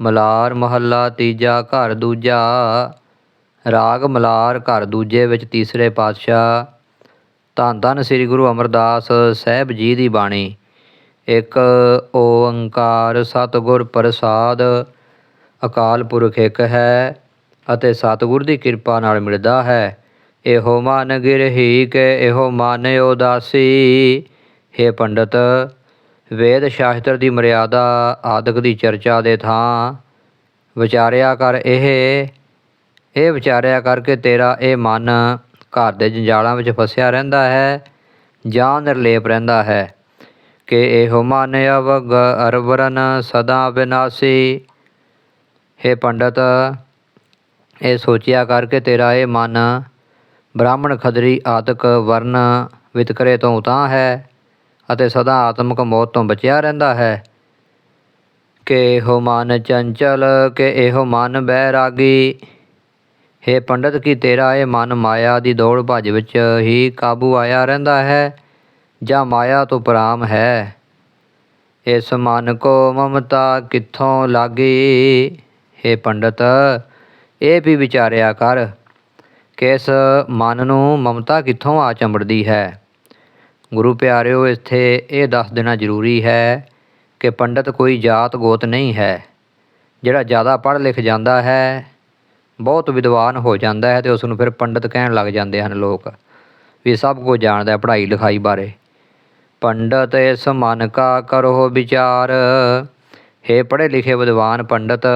ਮਲਾਰ ਮਹੱਲਾ ਤੀਜਾ ਘਰ ਦੂਜਾ, ਰਾਗ ਮਲਾਰ ਘਰ ਦੂਜੇ ਵਿੱਚ ਤੀਸਰੇ ਪਾਤਸ਼ਾਹ। ਧੰਨ ਧੰਨ ਸ੍ਰੀ ਗੁਰੂ ਅਮਰਦਾਸ ਸਾਹਿਬ ਜੀ ਦੀ ਬਾਣੀ। ਇੱਕ ਓੰਕਾਰ ਸਤਿਗੁਰ ਪ੍ਰਸਾਦ, ਅਕਾਲ ਪੁਰਖ ਇੱਕ ਹੈ ਅਤੇ ਸਤਿਗੁਰ ਦੀ ਕਿਰਪਾ ਨਾਲ ਮਿਲਦਾ ਹੈ। ਇਹੋ ਮਨ ਗਿਰਹੀ ਕੇ ਇਹੋ ਮਨ ਉਦਾਸੀ। ਹੈ ਪੰਡਤ ਵੇਦ ਸ਼ਾਸਤਰ ਦੀ ਮਰਿਆਦਾ ਆਦਿਕ ਦੀ ਚਰਚਾ ਦੇ ਥਾਂ ਵਿਚਾਰਿਆ ਕਰ ਇਹ ਇਹ ਵਿਚਾਰਿਆ ਕਰਕੇ ਤੇਰਾ ਇਹ ਮਨ ਘਰ ਦੇ ਜੰਜਾਲਾਂ ਵਿੱਚ ਫਸਿਆ ਰਹਿੰਦਾ ਹੈ, ਜਾਂ ਨਿਰਲੇਪ ਰਹਿੰਦਾ ਹੈ। ਕਿ ਇਹੋ ਮਨ ਅਵਗ ਅਰਵਰਨ ਸਦਾ ਵਿਨਾਸੀ ਹੈ ਪੰਡਤ, ਇਹ ਸੋਚਿਆ ਕਰਕੇ ਤੇਰਾ ਇਹ ਮਨ ਬ੍ਰਾਹਮਣ ਖਦਰੀ ਆਦਿਕ ਵਰਨ ਵਿਤਕਰੇ ਤੋਂ ਉਤਾਂ ਹੈ। ਅਤੇ ਸਦਾ ਆਤਮਿਕ ਮੌਤ ਤੋਂ ਬਚਿਆ ਰਹਿੰਦਾ ਹੈ। ਕਿ ਇਹੋ ਮਨ ਚੰਚਲ, ਕਿ ਇਹੋ ਮਨ ਬੈਰਾਗੀ। ਹੈ ਪੰਡਤ, ਕੀ ਤੇਰਾ ਇਹ ਮਨ ਮਾਇਆ ਦੀ ਦੌੜ ਭੱਜ ਵਿੱਚ ਹੀ ਕਾਬੂ ਆਇਆ ਰਹਿੰਦਾ ਹੈ, ਜਾਂ ਮਾਇਆ ਤੋਂ ਪਰਾਮ ਹੈ? ਇਸ ਮਨ ਕੋ ਮਮਤਾ ਕਿੱਥੋਂ ਲਾਗੀ? ਹੈ ਪੰਡਤ, ਇਹ ਵੀ ਵਿਚਾਰਿਆ ਕਰ, ਕਿ ਇਸ ਮਨ ਨੂੰ ਮਮਤਾ ਕਿੱਥੋਂ ਆ ਚੰਬੜਦੀ ਹੈ? ਗੁਰੂ ਪਿਆਰਿਓ, ਇੱਥੇ ਇਹ ਦੱਸ ਦੇਣਾ ਜ਼ਰੂਰੀ ਹੈ ਕਿ ਪੰਡਤ ਕੋਈ ਜਾਤ ਗੋਤ ਨਹੀਂ ਹੈ। ਜਿਹੜਾ ਜ਼ਿਆਦਾ ਪੜ੍ਹ ਲਿਖ ਜਾਂਦਾ ਹੈ, ਬਹੁਤ ਵਿਦਵਾਨ ਹੋ ਜਾਂਦਾ ਹੈ ਤੇ ਉਸ ਨੂੰ ਫਿਰ ਪੰਡਤ ਕਹਿਣ ਲੱਗ ਜਾਂਦੇ ਹਨ ਲੋਕ ਵੀ ਸਭ ਕੁਝ ਜਾਣਦਾ ਹੈ ਪੜ੍ਹਾਈ ਲਿਖਾਈ ਬਾਰੇ। ਪੰਡਤ ਇਸ ਮਨ ਕਾ ਕਰੋ ਵਿਚਾਰ। ਹੈ ਪੜ੍ਹੇ ਲਿਖੇ ਵਿਦਵਾਨ ਪੰਡਤ,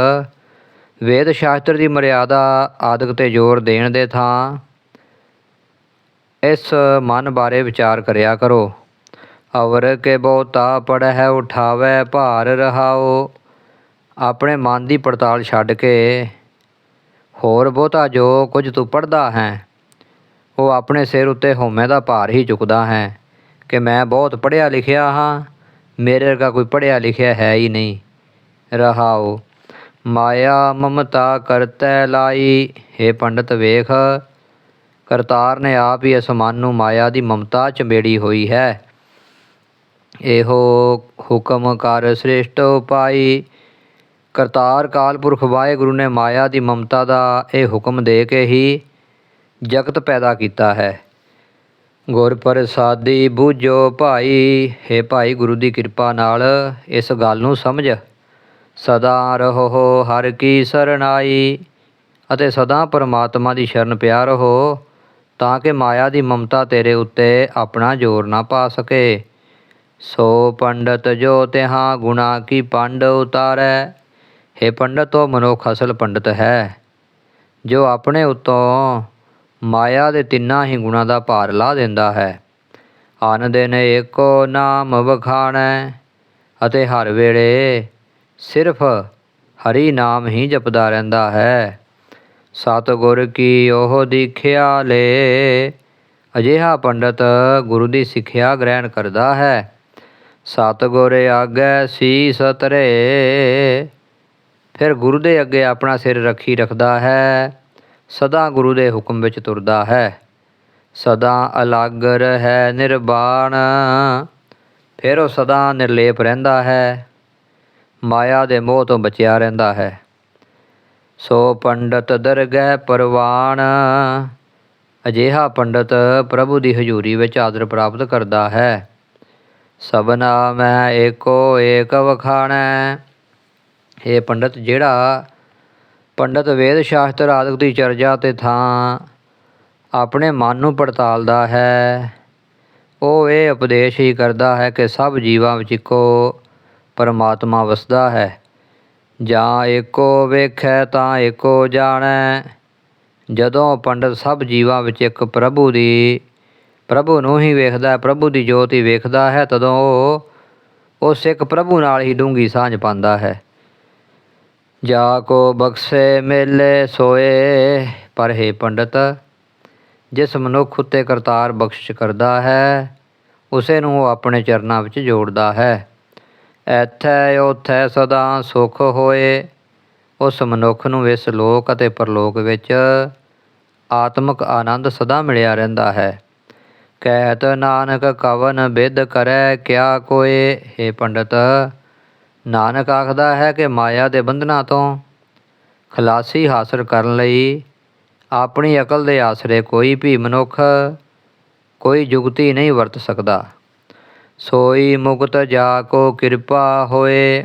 ਵੇਦ ਸ਼ਾਸਤਰ ਦੀ ਮਰਿਆਦਾ ਆਦਿਕ ਤੇ ਜ਼ੋਰ ਦੇਣ ਦੇ ਥਾਂ ਇਸ ਮਨ ਬਾਰੇ ਵਿਚਾਰ ਕਰਿਆ ਕਰੋ। ਅਵਰ ਕੇ ਬਹੁਤਾ ਪੜਹਿ ਉਠਾਵੇ, ਭਾਰ ਰਹਾਓ। ਆਪਣੇ ਮਨ ਦੀ ਪੜਤਾਲ ਛੱਡ ਕੇ, ਹੋਰ ਬਹੁਤਾ ਜੋ ਕੁਝ ਤੂੰ ਪੜਦਾ ਹੈ, ਉਹ ਆਪਣੇ ਸਿਰ ਉੱਤੇ ਹਉਮੈ ਦਾ ਭਾਰ ਹੀ ਚੁੱਕਦਾ ਹੈ ਕਿ ਮੈਂ ਬਹੁਤ ਪੜ੍ਹਿਆ ਲਿਖਿਆ ਹਾਂ, ਮੇਰੇ ਵਰਗਾ ਕੋਈ ਪੜ੍ਹਿਆ ਲਿਖਿਆ ਹੈ ਹੀ ਨਹੀਂ। ਰਹਾਓ, ਮਾਇਆ ਮਮਤਾ ਕਰਤੈ ਲਾਈ हे ਪੰਡਤ ਵੇਖ ਕਰਤਾਰ ਨੇ ਆਪ ਹੀ ਇਸ ਮਨ ਨੂੰ ਮਾਇਆ ਦੀ ਮਮਤਾ ਚਮੇੜੀ ਹੋਈ ਹੈ। ਇਹੋ ਹੁਕਮ ਕਰ ਸ੍ਰੇਸ਼ਟ ਉਪਾਈ। ਕਰਤਾਰ ਕਾਲਪੁਰਖ ਵਾਹਿਗੁਰੂ ਨੇ ਮਾਇਆ ਦੀ ਮਮਤਾ ਦਾ ਇਹ ਹੁਕਮ ਦੇ ਕੇ ਹੀ ਜਗਤ ਪੈਦਾ ਕੀਤਾ ਹੈ। ਗੁਰ ਪ੍ਰਸਾਦੀ ਬੂਝੋ ਭਾਈ, ਹੈ ਭਾਈ ਗੁਰੂ ਦੀ ਕਿਰਪਾ ਨਾਲ ਇਸ ਗੱਲ ਨੂੰ ਸਮਝ। ਸਦਾ ਰਹੋ ਹਰ ਕੀ ਸਰਣਾਈ ਅਤੇ ਸਦਾ ਪਰਮਾਤਮਾ ਦੀ ਸ਼ਰਨ ਪਿਆ ਰਹੋ। ਤਾਂ ਕਿ ਮਾਇਆ ਦੀ ਮਮਤਾ ਤੇਰੇ ਉੱਤੇ ਆਪਣਾ ਜ਼ੋਰ ਨਾ ਪਾ ਸਕੇ। ਸੋ ਪੰਡਤ ਜੋ ਤਿਹਾ ਗੁਣਾ ਕੀ ਪੰਡ ਉਤਾਰੈ, ਹੈ ਪੰਡਤ, ਉਹ ਮਨੁੱਖ ਅਸਲ ਪੰਡਤ ਹੈ। ਜੋ ਆਪਣੇ ਉੱਤੋਂ ਮਾਇਆ ਦੇ ਤਿੰਨਾਂ ਹੀ ਗੁਣਾ ਦਾ ਭਾਰ ਲਾ ਦਿੰਦਾ ਹੈ। ਅਨ ਦਿਨ ਏਕੋ ਨਾਮ ਵਖਾਣੈ, ਅਤੇ ਹਰ ਵੇਲੇ ਸਿਰਫ ਹਰੀ ਨਾਮ ਹੀ ਜਪਦਾ ਰਹਿੰਦਾ ਹੈ। ਸਤਿਗੁਰ ਕੀ ਉਹ ਦੀਖਿਆ ਲੇ? ਅਜਿਹਾ ਪੰਡਤ ਗੁਰੂ ਦੀ ਸਿੱਖਿਆ ਗ੍ਰਹਿਣ ਕਰਦਾ ਹੈ। ਸਤਿਗੁਰ ਆਗੇ ਸੀਸ ਤਰੇ ਫਿਰ ਗੁਰੂ ਦੇ ਅੱਗੇ ਆਪਣਾ ਸਿਰ ਰੱਖੀ ਰੱਖਦਾ ਹੈ। ਸਦਾ ਗੁਰੂ ਦੇ ਹੁਕਮ ਵਿੱਚ ਤੁਰਦਾ ਹੈ। ਸਦਾ ਅਲੱਗ ਰਹਿ ਨਿਰਵਾਣ ਫਿਰ ਉਹ ਸਦਾ ਨਿਰਲੇਪ ਰਹਿੰਦਾ ਹੈ। ਮਾਇਆ ਦੇ ਮੋਹ ਤੋਂ ਬਚਿਆ ਰਹਿੰਦਾ ਹੈ। ਸੋ ਪੰਡਤ ਦਰਗਹਿ ਪਰਵਾਨ ਅਜਿਹਾ ਪੰਡਤ ਪ੍ਰਭੂ ਦੀ ਹਜ਼ੂਰੀ ਵਿੱਚ ਆਦਰ ਪ੍ਰਾਪਤ ਕਰਦਾ ਹੈ। ਸਭਨਾ ਮੈਂ ਏਕੋ ਏਕ ਵਖਾਣੈ। ਇਹ ਪੰਡਤ, ਜਿਹੜਾ ਪੰਡਤ ਵੇਦ ਸ਼ਾਸਤਰ ਆਦਿਕ ਦੀ ਚਰਜਾ ਤੇ ਥਾਂ ਆਪਣੇ ਮਨ ਨੂੰ ਪੜਤਾਲਦਾ ਹੈ, ਉਹ ਇਹ ਉਪਦੇਸ਼ ਹੀ ਕਰਦਾ ਹੈ ਕਿ ਸਭ ਜੀਵਾਂ ਵਿੱਚ ਇੱਕੋ ਪਰਮਾਤਮਾ ਵਸਦਾ ਹੈ। ਜਾਂ ਏਕੋ ਵੇਖੈ ਤਾਂ ਏਕੋ ਜਾਣੈ। ਜਦੋਂ ਪੰਡਤ ਸਭ ਜੀਵਾਂ ਵਿੱਚ ਇੱਕ ਪ੍ਰਭੂ ਦੀ, ਪ੍ਰਭੂ ਨੂੰ ਹੀ ਵੇਖਦਾ, ਪ੍ਰਭੂ ਦੀ ਜੋਤ ਹੀ ਵੇਖਦਾ ਹੈ, ਤਦੋਂ ਉਹ ਉਸ ਇੱਕ ਪ੍ਰਭੂ ਨਾਲ ਹੀ ਡੂੰਗੀ ਸਾਂਝ ਪਾਉਂਦਾ ਹੈ। ਜਾ ਕੋ ਬਖਸ਼ੇ ਮੇਲੇ ਸੋਏ, ਪਰ ਹੈ ਪੰਡਤ, ਜਿਸ ਮਨੁੱਖ ਉਤੇ ਕਰਤਾਰ ਬਖਸ਼ਿਸ਼ ਕਰਦਾ ਹੈ, ਉਸੇ ਨੂੰ ਉਹ ਆਪਣੇ ਚਰਨਾਂ ਵਿੱਚ ਜੋੜਦਾ ਹੈ। ਐਥੈ ਉਥੈ ਸਦਾ ਸੁਖ ਹੋਏ। ਉਸ ਮਨੁੱਖ ਨੂੰ ਇਸ ਲੋਕ ਅਤੇ ਪਰਲੋਕ ਵਿੱਚ ਆਤਮਿਕ ਆਨੰਦ ਸਦਾ ਮਿਲਿਆ ਰਹਿੰਦਾ ਹੈ। ਕਹਿਤ ਨਾਨਕ ਕਵਨ ਬਿਦ ਕਰੈ, ਕਿਆ ਕੋਏ? हे ਪੰਡਤ, ਨਾਨਕ ਆਖਦਾ ਹੈ ਕਿ ਮਾਇਆ ਦੇ ਬੰਧਨਾਂ ਤੋਂ ਖਲਾਸੀ ਹਾਸਲ ਕਰਨ ਲਈ ਆਪਣੀ ਅਕਲ ਦੇ ਆਸਰੇ ਕੋਈ ਵੀ ਮਨੁੱਖ ਕੋਈ ਜੁਗਤੀ ਨਹੀਂ ਵਰਤ ਸਕਦਾ। ਸੋਈ ਮੁਕਤ ਜਾ ਕੋ ਕਿਰਪਾ ਹੋਏ।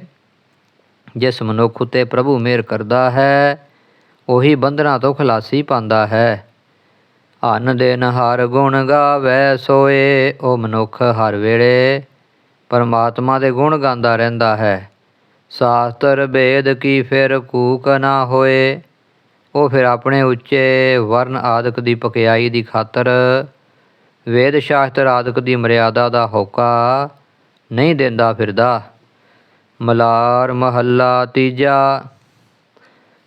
ਜਿਸ ਮਨੁੱਖ ਉਤੇ ਪ੍ਰਭੂ ਮਿਹਰ ਕਰਦਾ ਹੈ, ਉਹੀ ਬੰਧਨਾਂ ਤੋਂ ਖਲਾਸੀ ਪਾਉਂਦਾ ਹੈ। ਅਨ ਦਿਨ ਹਰ ਗੁਣ ਗਾਵੇ ਸੋਏ, ਉਹ ਮਨੁੱਖ ਹਰ ਵੇਲੇ ਪਰਮਾਤਮਾ ਦੇ ਗੁਣ ਗਾਉਂਦਾ ਰਹਿੰਦਾ ਹੈ। ਸ਼ਾਸਤਰ ਭੇਦ ਕੀ ਫਿਰ ਕੂਕ ਨਾ ਹੋਏ। ਉਹ ਫਿਰ ਆਪਣੇ ਉੱਚੇ ਵਰਨ ਆਦਿਕ ਦੀ ਪਕਿਆਈ ਦੀ ਖਾਤਰ ਵੇਦ ਸ਼ਾਸਤਰ ਆਦਿਕ ਦੀ ਮਰਿਆਦਾ ਦਾ ਹੋਕਾ ਨਹੀਂ ਦਿੰਦਾ ਫਿਰਦਾ। ਮਲਾਰ ਮਹੱਲਾ ਤੀਜਾ,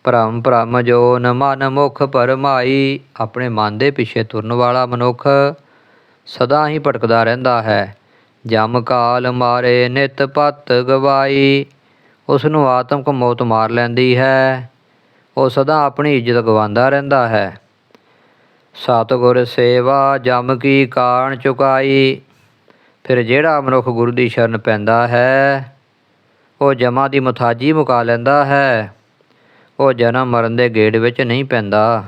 ਭਰਮ ਭਰਮ ਜੋ ਨ ਮਨ ਮੁਖ ਪਰਮਾਈ ਆਪਣੇ ਮਨ ਦੇ ਪਿੱਛੇ ਤੁਰਨ ਵਾਲਾ ਮਨੁੱਖ ਸਦਾ ਹੀ ਭਟਕਦਾ ਰਹਿੰਦਾ ਹੈ। ਜਮ ਕਾਲ ਮਾਰੇ ਨਿਤ ਪਤ ਗਵਾਈ ਉਸ ਨੂੰ ਆਤਮਕ ਮੌਤ ਮਾਰ ਲੈਂਦੀ ਹੈ। ਉਹ ਸਦਾ ਆਪਣੀ ਇੱਜ਼ਤ ਗਵਾਉਂਦਾ ਰਹਿੰਦਾ ਹੈ। ਸਤਿਗੁਰ ਸੇਵਾ ਜਮ ਕੀ ਕਾਣ ਚੁਕਾਈ। ਫਿਰ ਜਿਹੜਾ ਮਨੁੱਖ ਗੁਰੂ ਦੀ ਸ਼ਰਨ ਪੈਂਦਾ ਹੈ, ਉਹ ਜਮਾ ਦੀ ਮੁਥਾਜੀ ਮੁਕਾ ਲੈਂਦਾ ਹੈ। ਉਹ ਜਨਮ ਮਰਨ ਦੇ ਗੇੜ ਵਿੱਚ ਨਹੀਂ ਪੈਂਦਾ।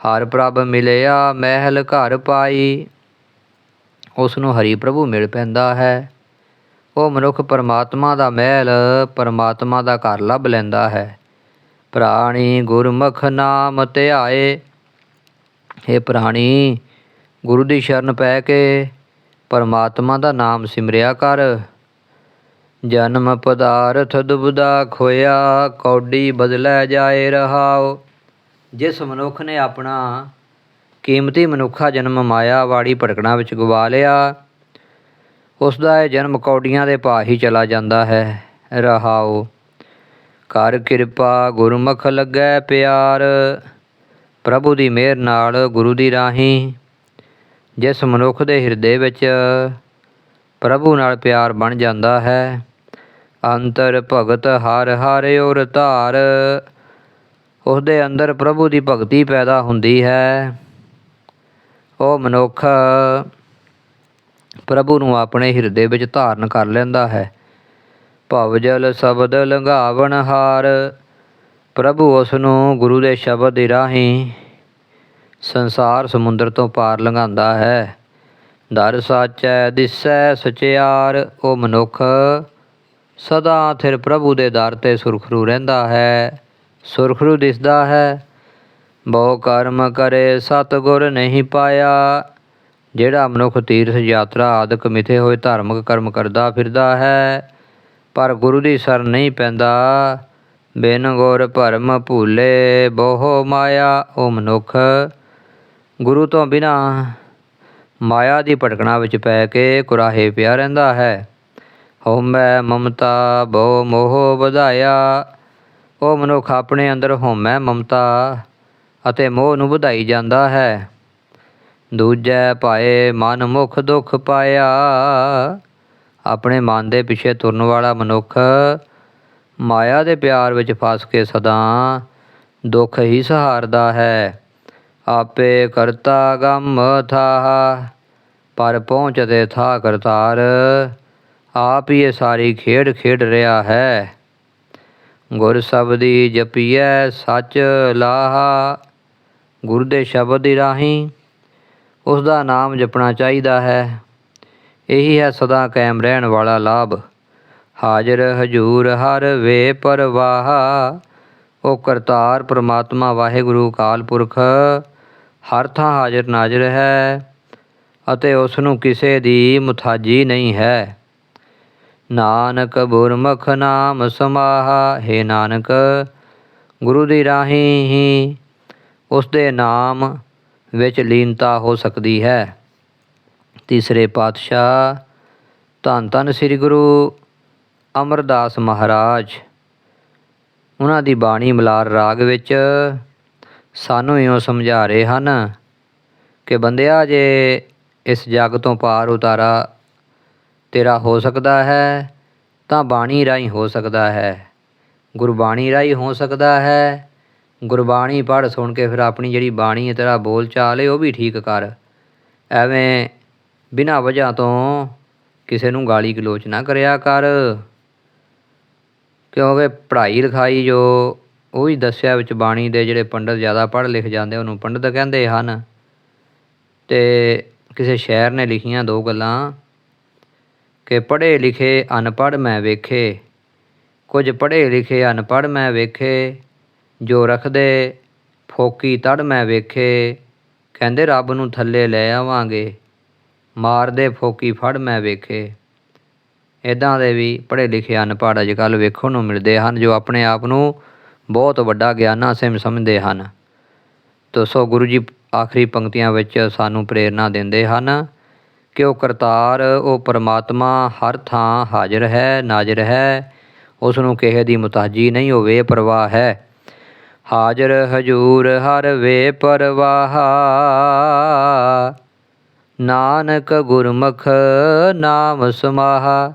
ਹਰ ਪ੍ਰਭ ਮਿਲਿਆ ਮਹਿਲ ਘਰ ਪਾਈ। ਉਸ ਨੂੰ ਹਰੀ ਪ੍ਰਭੂ ਮਿਲ ਪੈਂਦਾ ਹੈ। ਉਹ ਮਨੁੱਖ ਪਰਮਾਤਮਾ ਦਾ ਮਹਿਲ, ਪਰਮਾਤਮਾ ਦਾ ਘਰ ਲੱਭ ਲੈਂਦਾ ਹੈ। ਪ੍ਰਾਣੀ ਗੁਰਮੁਖ ਨਾਮ ਧਿਆਏ। ਇਹ ਪ੍ਰਾਣੀ, ਗੁਰੂ ਦੀ ਸ਼ਰਨ ਪੈ ਕੇ ਪਰਮਾਤਮਾ ਦਾ ਨਾਮ ਸਿਮਰਿਆ ਕਰ। ਜਨਮ ਪਦਾਰਥ ਦੁਬਦਾ ਖੋਇਆ, ਕੌਡੀ ਬਦਲੇ ਜਾਏ ਰਹਾਓ ਜਿਸ ਮਨੁੱਖ ਨੇ ਆਪਣਾ ਕੀਮਤੀ ਮਨੁੱਖਾ ਜਨਮ ਮਾਇਆ ਵਾੜੀ ਭਟਕਣਾ ਵਿੱਚ ਗਵਾ ਲਿਆ, ਉਸ ਦਾ ਇਹ ਜਨਮ ਕੌਡੀਆਂ ਦੇ ਭਾਅ ਹੀ ਚਲਾ ਜਾਂਦਾ ਹੈ ਰਹਾਓ ਕਰ ਕਿਰਪਾ ਗੁਰਮੁਖ ਲੱਗੈ ਪਿਆਰ। ਪ੍ਰਭੂ ਦੀ ਮਿਹਰ ਨਾਲ ਗੁਰੂ ਦੀ ਰਾਹੀਂ ਜਿਸ ਮਨੁੱਖ ਦੇ ਹਿਰਦੇ ਵਿੱਚ ਪ੍ਰਭੂ ਨਾਲ ਪਿਆਰ ਬਣ ਜਾਂਦਾ ਹੈ, ਅੰਤਰ ਭਗਤ ਹਰ ਹਰ ਔਰ ਧਾਰ ਉਸ ਦੇ ਅੰਦਰ ਪ੍ਰਭੂ ਦੀ ਭਗਤੀ ਪੈਦਾ ਹੁੰਦੀ ਹੈ। ਉਹ ਮਨੁੱਖ ਪ੍ਰਭੂ ਨੂੰ ਆਪਣੇ ਹਿਰਦੇ ਵਿੱਚ ਧਾਰਨ ਕਰ ਲੈਂਦਾ ਹੈ। ਭਵਜਲ ਸ਼ਬਦ ਲੰਘਾਵਣ ਹਾਰ ਪ੍ਰਭੂ ਉਸ ਨੂੰ ਗੁਰੂ ਦੇ ਸ਼ਬਦ ਦੀ ਰਾਹੀਂ ਸੰਸਾਰ ਸਮੁੰਦਰ ਤੋਂ ਪਾਰ ਲੰਘਾਉਂਦਾ ਹੈ। ਦਰ ਸਾਚੈ, ਦਿਸੈ, ਸਚਿਆਰ, ਉਹ ਮਨੁੱਖ ਸਦਾ ਥਿਰ ਪ੍ਰਭੂ ਦੇ ਦਰ ਤੇ ਸੁਰਖਰੂ ਰਹਿੰਦਾ ਹੈ। ਸੁਰਖਰੂ ਦਿਸਦਾ ਹੈ। ਬਹੁ ਕਰਮ ਕਰੇ, ਸਤਗੁਰ ਨਹੀਂ ਪਾਇਆ। ਜਿਹੜਾ ਮਨੁੱਖ ਤੀਰਥ ਯਾਤਰਾ ਆਦਿਕ ਮਿਥੇ ਹੋਏ ਧਾਰਮਿਕ ਕਰਮ ਕਰਦਾ ਫਿਰਦਾ ਹੈ, ਪਰ ਗੁਰੂ ਦੀ ਸਰ ਨਹੀਂ ਪੈਂਦਾ। ਬਿਨ ਗੁਰ ਭਰਮ ਭੂਲੇ ਬਹੁ ਮਾਇਆ ਉਹ ਮਨੁੱਖ। ਗੁਰੂ ਤੋਂ ਬਿਨਾ ਮਾਇਆ ਦੀ ਭਟਕਣਾ ਵਿੱਚ ਪੈ ਕੇ ਕੁਰਾਹੇ ਪਿਆ ਰਹਿੰਦਾ ਹੈ। ਹਉਮੈ ਮਮਤਾ ਬਹੁ ਮੋਹ ਵਧਾਇਆ। ਉਹ ਮਨੁੱਖ ਆਪਣੇ ਅੰਦਰ ਹਉਮੈ ਮਮਤਾ ਅਤੇ ਮੋਹ ਨੂੰ ਵਧਾਈ ਜਾਂਦਾ ਹੈ। ਦੂਜੈ ਪਾਏ ਮਨ ਮੁਖ ਦੁਖ ਪਾਇਆ। ਆਪਣੇ ਮਨ ਦੇ ਪਿੱਛੇ ਤੁਰਨ ਵਾਲਾ ਮਨੁੱਖ ਮਾਇਆ ਦੇ ਪਿਆਰ ਵਿੱਚ ਫਸ ਕੇ ਸਦਾ ਦੁੱਖ ਹੀ ਸਹਾਰਦਾ ਹੈ। ਆਪੇ ਕਰਤਾ ਗਮ ਥਾਹ, ਪਰ ਪਹੁੰਚਦੇ ਥਾ ਕਰਤਾਰ, ਆਪ ਹੀ ਇਹ ਸਾਰੀ ਖੇਡ ਖੇਡ ਰਿਹਾ ਹੈ। ਗੁਰ ਸਬਦੀ ਜਪੀਐ ਸੱਚ ਲਾਹਾ, ਗੁਰ ਦੇ ਸ਼ਬਦ ਦੀ ਰਾਹੀਂ ਉਸ ਦਾ ਨਾਮ ਜਪਣਾ ਚਾਹੀਦਾ ਹੈ। ਇਹੀ ਹੈ ਸਦਾ ਕਾਇਮ ਰਹਿਣ ਵਾਲਾ ਲਾਭ। ਹਾਜ਼ਰ ਹਜੂਰ ਹਰ ਵੇ ਪਰਵਾਹ। ਉਹ ਕਰਤਾਰ ਪ੍ਰਮਾਤਮਾ, ਵਾਹਿਗੁਰੂ ਕਾਲ ਪੁਰਖ, ਹਰ ਥਾਂ ਹਾਜ਼ਰ ਨਾਜ਼ਰ ਹੈ ਅਤੇ ਉਸ ਨੂੰ ਕਿਸੇ ਦੀ ਮੁਥਾਜੀ ਨਹੀਂ ਹੈ। ਨਾਨਕ ਗੁਰਮੁਖ ਨਾਮ ਸਮਾਹਾ, ਹੈ ਨਾਨਕ, ਗੁਰੂ ਦੀ ਰਾਹੀਂ ਹੀ ਉਸ ਦੇ ਨਾਮ ਵਿੱਚ ਲੀਨਤਾ ਹੋ ਸਕਦੀ ਹੈ। ਤੀਸਰੇ ਪਾਤਸ਼ਾਹ ਧੰਨ ਧੰਨ ਸ੍ਰੀ ਗੁਰੂ ਅਮਰਦਾਸ ਮਹਾਰਾਜ। ਉਹਨਾਂ ਦੀ ਬਾਣੀ ਮਲਾਰ ਰਾਗ ਵਿੱਚ ਸਾਨੂੰ ਇਉਂ ਸਮਝਾ ਰਹੇ ਹਨ ਕਿ ਬੰਦਿਆ, ਜੇ ਇਸ ਜੱਗ ਤੋਂ ਪਾਰ ਉਤਾਰਾ ਤੇਰਾ ਹੋ ਸਕਦਾ ਹੈ, ਤਾਂ ਬਾਣੀ ਰਾਹੀਂ ਹੋ ਸਕਦਾ ਹੈ। ਗੁਰਬਾਣੀ ਰਾਹੀਂ ਹੋ ਸਕਦਾ ਹੈ। ਗੁਰਬਾਣੀ ਪੜ੍ਹ ਸੁਣ ਕੇ ਫਿਰ ਆਪਣੀ ਜਿਹੜੀ ਬਾਣੀ ਹੈ, ਤੇਰਾ ਬੋਲ ਚਾਲ ਹੈ, ਉਹ ਵੀ ਠੀਕ ਕਰ। ਐਵੇਂ ਬਿਨਾਂ ਵਜ੍ਹਾ ਤੋਂ ਕਿਸੇ ਨੂੰ ਗਾਲੀ ਗਲੋਚ ਨਾ ਕਰਿਆ ਕਰ। ਕਿਉਂਕਿ ਪੜ੍ਹਾਈ ਲਿਖਾਈ ਜੋ ਉਹ ਹੀ ਦੱਸਿਆ ਵਿੱਚ ਬਾਣੀ ਦੇ ਜਿਹੜੇ ਪੰਡਤ ਜ਼ਿਆਦਾ ਪੜ੍ਹ ਲਿਖ ਜਾਂਦੇ, ਉਹਨੂੰ ਪੰਡਤ ਕਹਿੰਦੇ ਹਨ। ਤੇ ਕਿਸੇ ਸ਼ਾਇਰ ਨੇ ਲਿਖੀਆਂ ਦੋ ਗੱਲਾਂ, ਕਿ ਪੜ੍ਹੇ ਲਿਖੇ ਅਨਪੜ੍ਹ ਮੈਂ ਵੇਖੇ, ਕੁਝ ਪੜ੍ਹੇ ਲਿਖੇ ਅਨਪੜ੍ਹ ਮੈਂ ਵੇਖੇ, ਜੋ ਰੱਖਦੇ ਫੋਕੀ ਤੜ ਮੈਂ ਵੇਖੇ, ਕਹਿੰਦੇ ਰੱਬ ਨੂੰ ਥੱਲੇ ਲੈ ਆਵਾਂਗੇ, ਮਾਰਦੇ ਫੋਕੀ ਫੜ ਮੈਂ ਵੇਖੇ। ਇੱਦਾਂ ਦੇ ਵੀ ਪੜ੍ਹੇ ਲਿਖੇ ਅਨਪੜ੍ਹ ਅੱਜ ਕੱਲ੍ਹ ਵੇਖਣ ਨੂੰ ਮਿਲਦੇ ਹਨ, ਜੋ ਆਪਣੇ ਆਪ ਨੂੰ ਬਹੁਤ ਵੱਡਾ ਗਿਆਨਾ ਸਿਮ ਸਮਝਦੇ ਹਨ। ਤੋ ਸੋ ਗੁਰੂ ਜੀ ਆਖਰੀ ਪੰਕਤੀਆਂ ਵਿੱਚ ਸਾਨੂੰ ਪ੍ਰੇਰਨਾ ਦਿੰਦੇ ਹਨ ਕਿ ਉਹ ਕਰਤਾਰ, ਉਹ ਪਰਮਾਤਮਾ ਹਰ ਥਾਂ ਹਾਜ਼ਰ ਹੈ, ਨਾਜ਼ਰ ਹੈ। ਉਸ ਨੂੰ ਕਿਸੇ ਦੀ ਮੁਤਾਜੀ ਨਹੀਂ ਹੋਵੇ ਪਰਵਾਹ ਹੈ। ਹਾਜ਼ਰ ਹਜੂਰ ਹਰ ਵੇ ਪਰਵਾਹ ਨਾਨਕ ਗੁਰਮੁਖ ਨਾਮ ਸਮਾਹਾ।